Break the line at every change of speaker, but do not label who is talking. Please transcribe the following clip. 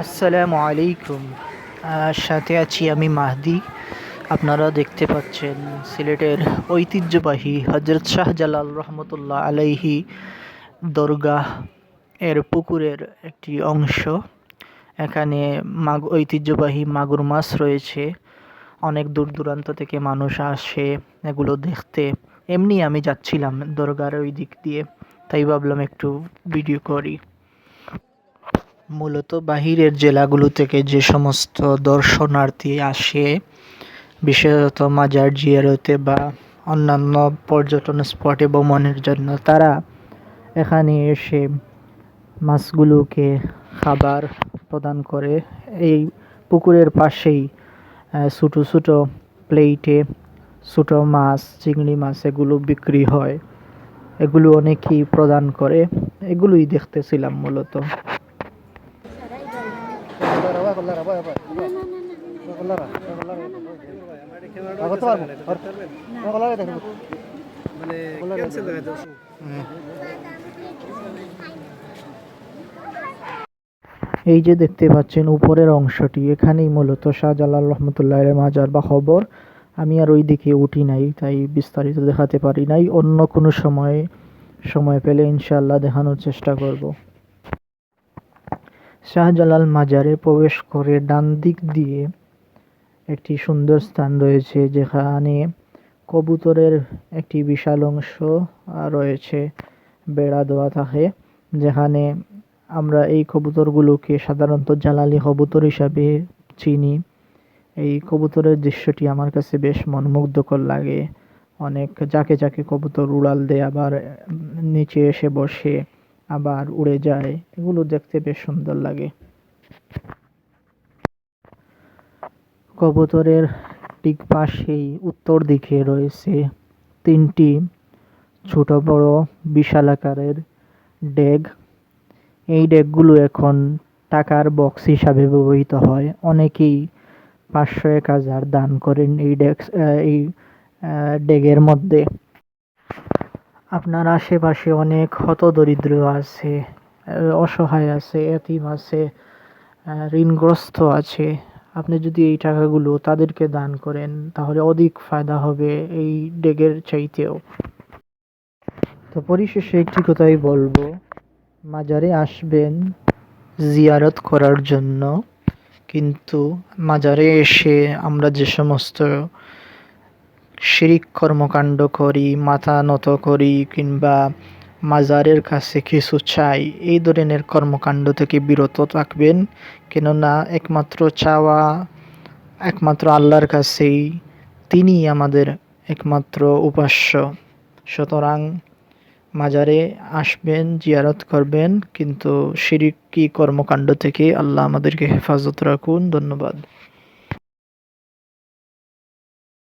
আসসালামু আলাইকুম। সাথে আছি আমি মাহদি। আপনারা দেখতে পাচ্ছেন সিলেটের ঐতিহ্যবাহী হজরত শাহজালাল রহমতুল্লাহ আলাইহি দরগাহ এর পুকুরের একটি অংশ। এখানে মাগ ঐতিহ্যবাহী মাগুর মাছ রয়েছে। অনেক দূর দূরান্ত থেকে মানুষ আসে এগুলো দেখতে। এমনি আমি যাচ্ছিলাম দরগার ওই দিক দিয়ে, তাই ভাবলাম একটু ভিডিও করি। মূলত বাহিরের জেলাগুলো থেকে যে সমস্ত দর্শনার্থী আসে, বিশেষত মাজার জিয়ারতে বা অন্যান্য পর্যটন স্পটে ভ্রমণের জন্য, তারা এখানে এসে মাছগুলোকে খাবার প্রদান করে। এই পুকুরের পাশেই ছোটো ছোটো প্লেটে ছোটো মাছ, চিংড়ি মাছ এগুলো বিক্রি হয়। এগুলো অনেকেই প্রদান করে। এগুলোই দেখতেছিলাম মূলত।
মানে ক্যান্সেল হয়ে যাচ্ছে
এই যে দেখতে পাচ্ছেন উপরের অংশটি এখানেই মূলত শাহজালাল রহমতুল্লাহ মাজার বা খবর। আমি আর ওই দিকে উঠি নাই তাই বিস্তারিত দেখাতে পারি নাই। অন্য কোনো সময় সময় পেলে ইনশাল্লাহ দেখানোর চেষ্টা করব। শাহজালাল মাজারে প্রবেশ করে ডান দিক দিয়ে একটি সুন্দর স্থান রয়েছে, যেখানে কবুতরের একটি বিশাল অংশ রয়েছে, বেড়া দেওয়া থাকে। যেখানে আমরা এই কবুতরগুলোকে সাধারণত জালালি কবুতর হিসাবে চিনি। এই কবুতরের দৃশ্যটি আমার কাছে বেশ মনোমুগ্ধকর লাগে। অনেক যাকে যাকে কবুতর উড়াল দেয়, আবার নিচে এসে বসে। আবার উড়ে যায়। এগুলো দেখতে বেশ সুন্দর লাগে। কবুতরের ঠিক পাশেই উত্তর দিকে রয়েছে তিনটি ছোট বড় বিশাল আকারের ডেগ। এই ডেকগুলো এখন টাকার বক্স হিসাবে ব্যবহৃত হয়। অনেকেই পাঁচশো এক হাজার দান করেন এই ডেস্ক এই ডেগের মধ্যে। আপনার আশেপাশে অনেক হতদরিদ্র আছে, অসহায় আছে, এতিম আছে ঋণগ্রস্ত আছে। আপনি যদি এই টাকাগুলো তাদেরকে দান করেন, তাহলে অধিক ফায়দা হবে এই ডেগের চাইতেও। তো পরিশেষে একটি কথাই বলব, মাজারে আসবেন জিয়ারত করার জন্য, কিন্তু মাজারে এসে আমরা যে সমস্ত শিরিক কর্মকাণ্ড করি, মাথা নত করি কিংবা মাজারের কাছে কিছু চাই, এই ধরনের কর্মকাণ্ড থেকে বিরত থাকবেন। কেননা একমাত্র চাওয়া, একমাত্র আল্লাহর কাছেই তিনি আমাদের একমাত্র উপাস্য। সুতরাং মাজারে আসবেন, জিয়ারত করবেন, কিন্তু শিরিকি কর্মকাণ্ড থেকে আল্লাহ আমাদেরকে হেফাজত রাখুন। ধন্যবাদ।